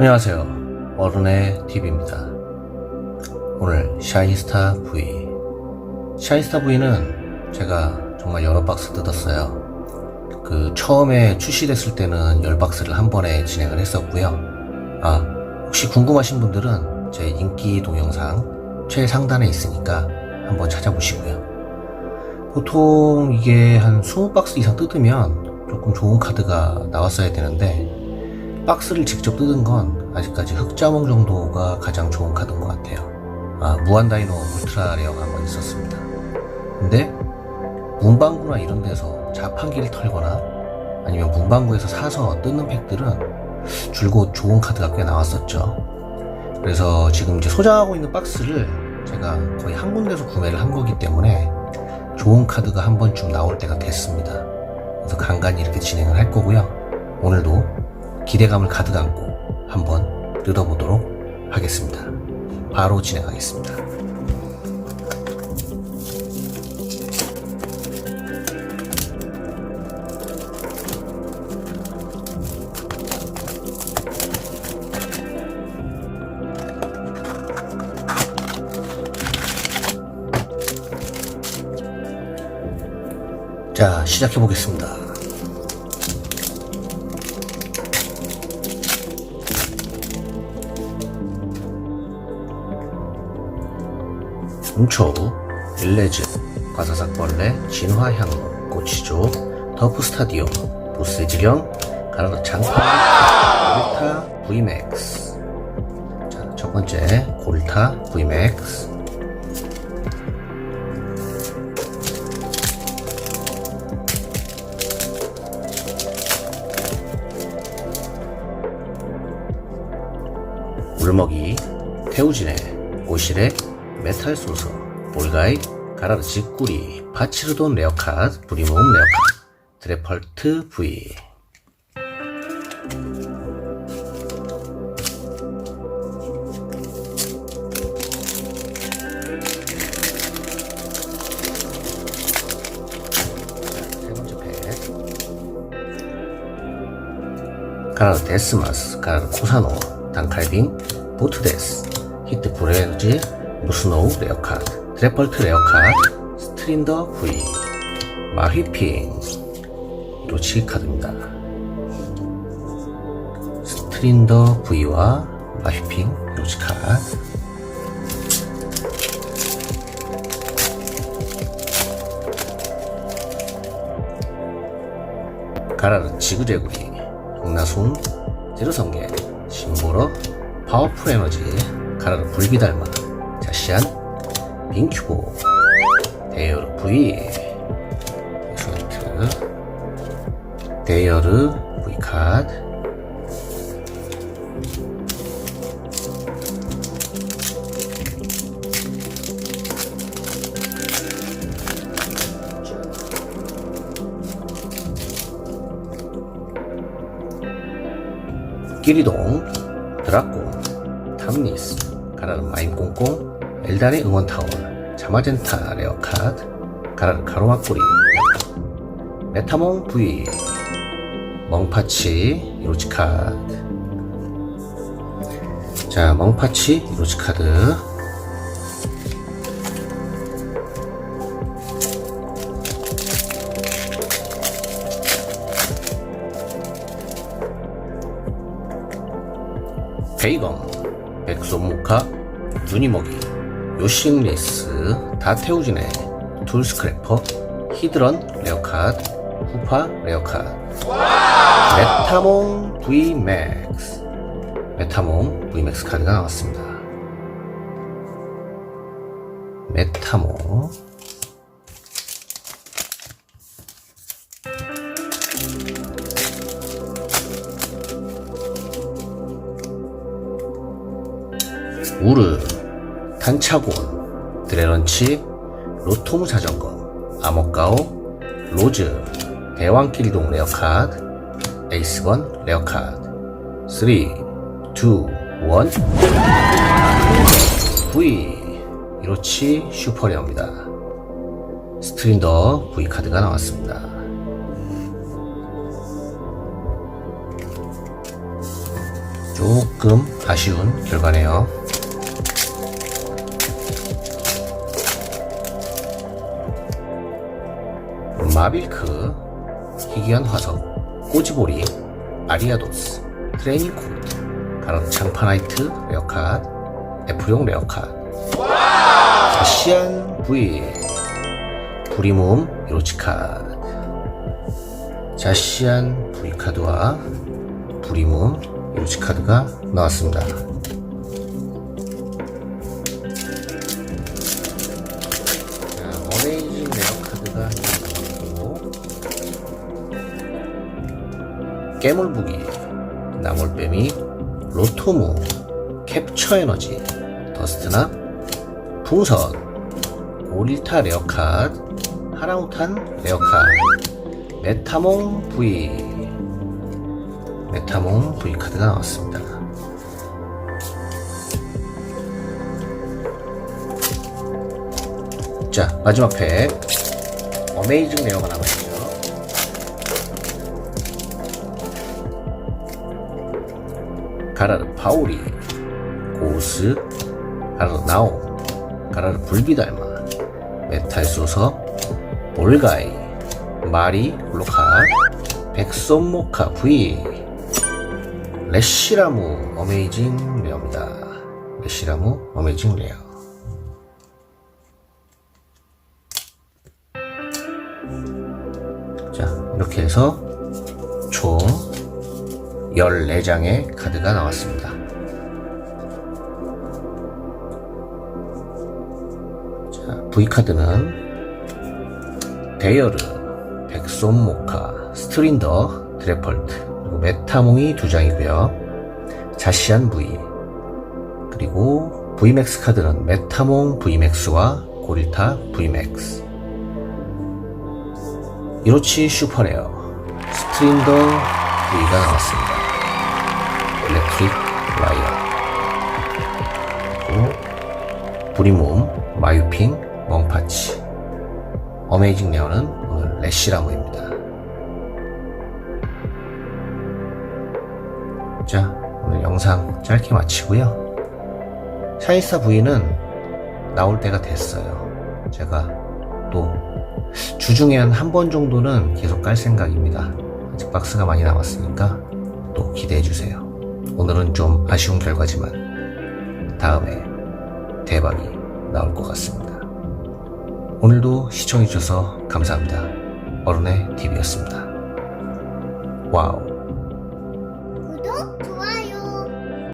안녕하세요. 어른의 TV입니다. 오늘 샤이스타 V. 샤이스타 V는 제가 정말 여러 박스 뜯었어요. 그 처음에 출시됐을 때는 10박스를 한 번에 진행을 했었고요. 아, 혹시 궁금하신 분들은 제 인기 동영상 최상단에 있으니까 한번 찾아보시고요. 보통 이게 한 20박스 이상 뜯으면 조금 좋은 카드가 나왔어야 되는데 박스를 직접 뜯은 건 아직까지 흑자몽 정도가 가장 좋은 카드인 것 같아요. 아, 무한다이노 울트라 레어가 한 번 있었습니다. 근데 문방구나 이런 데서 자판기를 털거나 아니면 문방구에서 사서 뜯는 팩들은 줄곧 좋은 카드가 꽤 나왔었죠. 그래서 지금 이제 소장하고 있는 박스를 제가 거의 한 군데서 구매를 한 거기 때문에 좋은 카드가 한 번쯤 나올 때가 됐습니다. 그래서 간간히 이렇게 진행을 할 거고요. 오늘도 기대감을 가득 안고 한번 뜯어보도록 하겠습니다. 바로 진행하겠습니다. 자, 시작해 보겠습니다. 음초, 일레즈, 과사삭벌레, 진화향로, 꼬치조, 더프 스타디오, 보스지령, 가라다 장판, 골타 VMAX. 자, 첫 번째, 골타 VMAX. 물먹이, 태우진의, 오실의, 메탈 소서, 볼가이, 가라르 직구리, 바치르돈 레어카드, 브리몸 레어카드, 드레펄트 V. 가라르 데스마스, 가라르 코사노, 단칼빈, 보트데스, 히트 브레너지, 무스노우 레어카드, 드래펄트 레어카드, 스트린더 V, 마휘핑, 로치 카드입니다. 스트린더 V와 마휘핑, 로치 카드. 가라르 지그재구리, 홍나순, 제로성계, 심보러, 파워풀 에너지, 가라르 불비달마, 자시안, 빈큐보, 데이어르 V, 소네트, 데이어르 V 카드, 끼리동, 드라곤, 탐니스, 가라르 마인꽁꽁, 엘단의 응원타월, 자마젠타 레어카드, 가라르 가로막고리, 메타몽 V, 멍파치 이로치카드. 자, 멍파치 이로치카드. 베이검, 백솜무카, 누니먹이, 요싱리스, 다테우진의 툴스크래퍼, 히드런 레어카드, 후파 레어카드, 메타몽 VMAX, 메타몽 VMAX 카드가 나왔습니다. 메타몽, 우르, 탄차곤, 드레런치, 로토무 자전거, 아모가오, 로즈, 대왕길동 레어카드, 에이스건 레어카드, 3, 2, 1, V, 이로치 슈퍼레어입니다. 스트린더 V 카드가 나왔습니다. 조금 아쉬운 결과네요. 마빌크, 희귀한 화석, 꼬지보리, 아리아도스, 트레이닝 코트, 가로 장파나이트 레어카드, F용 레어카드, 아시안 V, 브리몸 이로치카드, 자시안 V 카드와 브리몸 이로치 카드가 나왔습니다. 자, 어메이징 레어 카드가 깨물부기, 나몰뱀이, 로토무, 캡처 에너지, 더스트나, 풍선, 오릴타 레어카드, 하라우탄 레어카드, 메타몽 V, 메타몽 V 카드가 나왔습니다. 자, 마지막 팩. 어메이징 레어가 남아있죠. 가라르 파오리, 고스, 가라르 나오, 가라르 불비달마, 메탈 소서, 볼가이, 마리, 블로카, 백손모카 V, 레시라무 어메이징 레어입니다. 레시라무 어메이징 레어. 자, 이렇게 해서 총 14장의 카드가 나왔습니다. 자, V카드는 데이어르, 백손모카, 스트린더, 드래펄트, 그리고 메타몽이 두 장이고요. 자시안 V, 그리고 VMAX 카드는 메타몽 VMAX와 고리타 VMAX, 이로치 슈퍼레어, 스트린더 V가 나왔습니다. 브리몸, 마유핑, 멍파치, 어메이징 레어는 오늘 레시라모입니다. 자, 오늘 영상 짧게 마치고요. 샤이스타 V는 나올 때가 됐어요. 제가 또 주중에 한 한 번 정도는 계속 깔 생각입니다. 아직 박스가 많이 남았으니까 또 기대해 주세요. 오늘은 좀 아쉬운 결과지만 다음에 대박이 나올 것 같습니다. 오늘도 시청해주셔서 감사합니다. 어른의 TV였습니다. 와우.